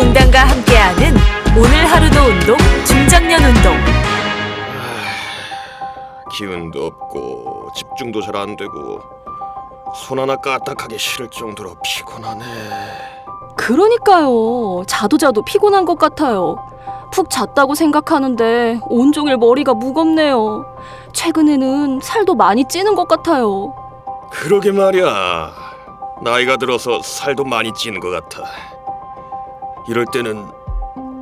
공단과 함께하는 오늘 하루도 운동 중장년 운동 기운도 없고 집중도 잘 안 되고 손 하나 까딱하기 싫을 정도로 피곤하네. 그러니까요. 자도 자도 피곤한 것 같아요. 푹 잤다고 생각하는데 온종일 머리가 무겁네요. 최근에는 살도 많이 찌는 것 같아요. 그러게 말이야. 나이가 들어서 살도 많이 찌는 것 같아. 이럴 때는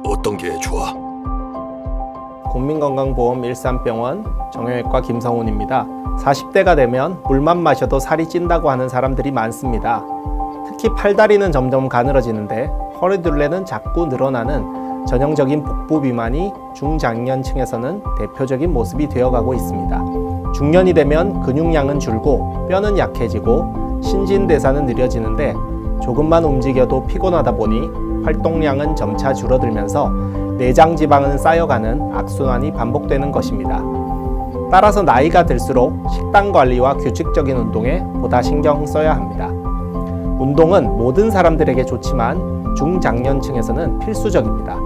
어떤 게 좋아? 국민건강보험 일산병원 정형외과 김성훈입니다. 40대가 되면 물만 마셔도 살이 찐다고 하는 사람들이 많습니다. 특히 팔다리는 점점 가늘어지는데 허리둘레는 자꾸 늘어나는 전형적인 복부 비만이 중장년층에서는 대표적인 모습이 되어가고 있습니다. 중년이 되면 근육량은 줄고 뼈는 약해지고 신진대사는 느려지는데 조금만 움직여도 피곤하다 보니 활동량은 점차 줄어들면서 내장 지방은 쌓여가는 악순환이 반복되는 것입니다. 따라서 나이가 들수록 식단 관리와 규칙적인 운동에 보다 신경 써야 합니다. 운동은 모든 사람들에게 좋지만 중장년층에서는 필수적입니다.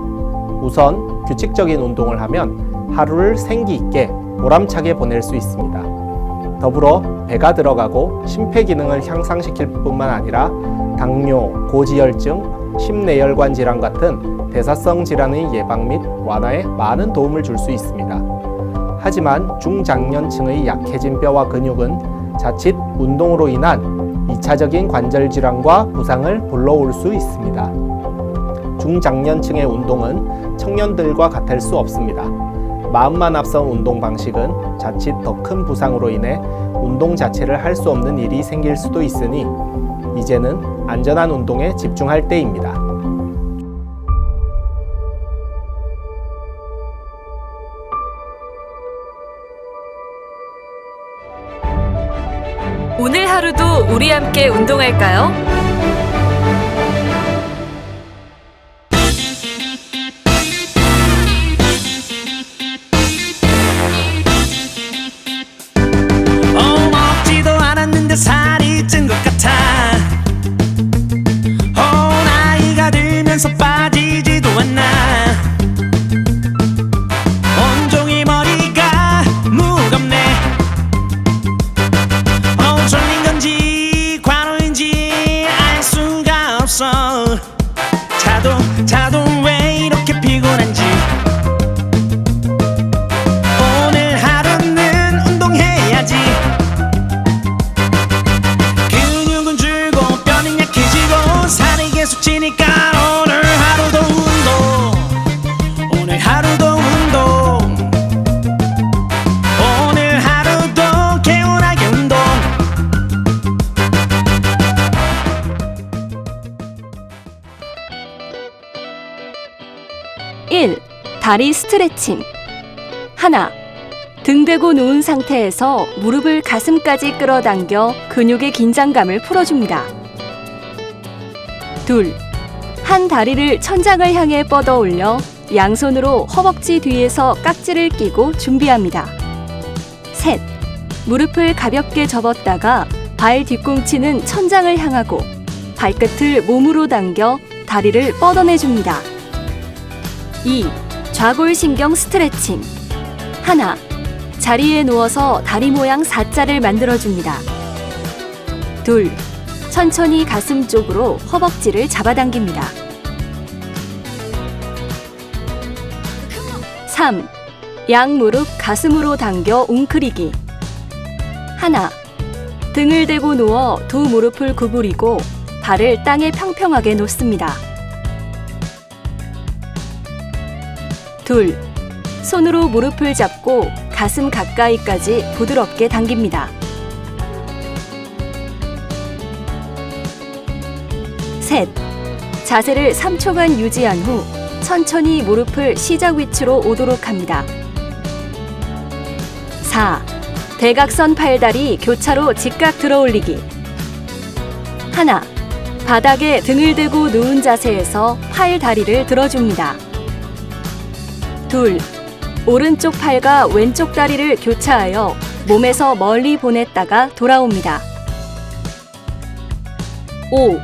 우선 규칙적인 운동을 하면 하루를 생기 있게 보람차게 보낼 수 있습니다. 더불어 배가 들어가고 심폐 기능을 향상시킬 뿐만 아니라 당뇨, 고지혈증, 심내혈관 질환 같은 대사성 질환의 예방 및 완화에 많은 도움을 줄 수 있습니다. 하지만 중장년층의 약해진 뼈와 근육은 자칫 운동으로 인한 2차적인 관절 질환과 부상을 불러올 수 있습니다. 중장년층의 운동은 청년들과 같을 수 없습니다. 마음만 앞선 운동 방식은 자칫 더 큰 부상으로 인해 운동 자체를 할 수 없는 일이 생길 수도 있으니 이제는 안전한 운동에 집중할 때입니다. 오늘 하루도 우리 함께 운동할까요? 다리 스트레칭. 하나. 등 대고 누운 상태에서 무릎을 가슴까지 끌어당겨 근육의 긴장감을 풀어줍니다. 둘. 한 다리를 천장을 향해 뻗어 올려 양손으로 허벅지 뒤에서 깍지를 끼고 준비합니다. 셋. 무릎을 가볍게 접었다가 발 뒤꿈치는 천장을 향하고 발끝을 몸으로 당겨 다리를 뻗어내줍니다. 2. 좌골신경 스트레칭. 하나. 자리에 누워서 다리 모양 사자를 만들어줍니다. 둘. 천천히 가슴 쪽으로 허벅지를 잡아당깁니다. 3. 양 무릎 가슴으로 당겨 웅크리기. 하나. 등을 대고 누워 두 무릎을 구부리고 발을 땅에 평평하게 놓습니다. 둘. 손으로 무릎을 잡고 가슴 가까이까지 부드럽게 당깁니다. 셋. 자세를 3초간 유지한 후 천천히 무릎을 시작 위치로 오도록 합니다. 4. 대각선 팔다리 교차로 직각 들어 올리기. 하나. 바닥에 등을 대고 누운 자세에서 팔 다리를 들어줍니다. 둘. 오른쪽 팔과 왼쪽 다리를 교차하여 몸에서 멀리 보냈다가 돌아옵니다. 5.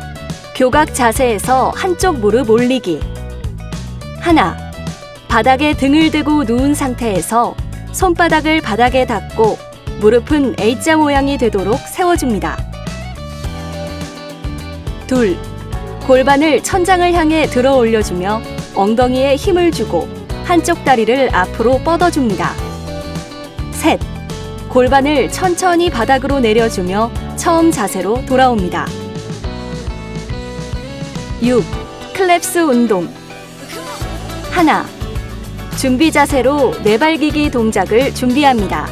교각 자세에서 한쪽 무릎 올리기. 하나. 바닥에 등을 대고 누운 상태에서 손바닥을 바닥에 닿고 무릎은 A자 모양이 되도록 세워줍니다. 둘. 골반을 천장을 향해 들어 올려주며 엉덩이에 힘을 주고 한쪽 다리를 앞으로 뻗어줍니다. 셋. 골반을 천천히 바닥으로 내려주며 처음 자세로 돌아옵니다. 6. 클랩스 운동. 하나. 준비 자세로 내발기기 동작을 준비합니다.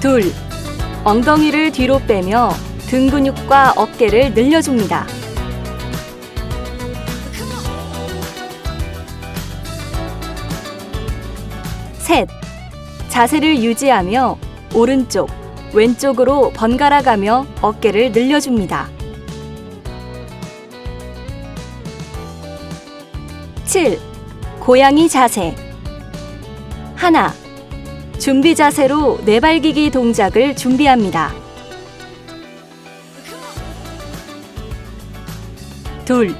둘. 엉덩이를 뒤로 빼며 등 근육과 어깨를 늘려줍니다. 셋. 자세를 유지하며 오른쪽, 왼쪽으로 번갈아 가며 어깨를 늘려줍니다. 7. 고양이 자세. 하나. 준비 자세로 내발기기 동작을 준비합니다. 둘.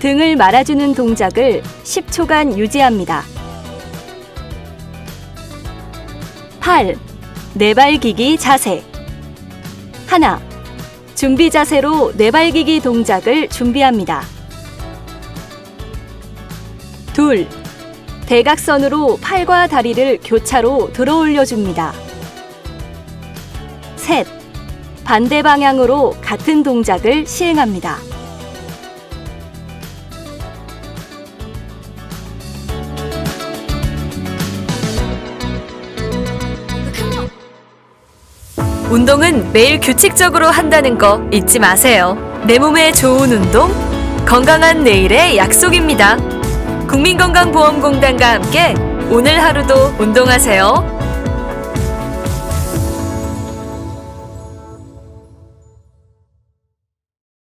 등을 말아주는 동작을 10초간 유지합니다. 8. 내발기기 자세. 하나. 준비 자세로 내발기기 동작을 준비합니다. 둘. 대각선으로 팔과 다리를 교차로 들어 올려줍니다. 셋. 반대 방향으로 같은 동작을 시행합니다. 운동은 매일 규칙적으로 한다는 거 잊지 마세요. 내 몸에 좋은 운동, 건강한 내일의 약속입니다. 국민건강보험공단과 함께 오늘 하루도 운동하세요.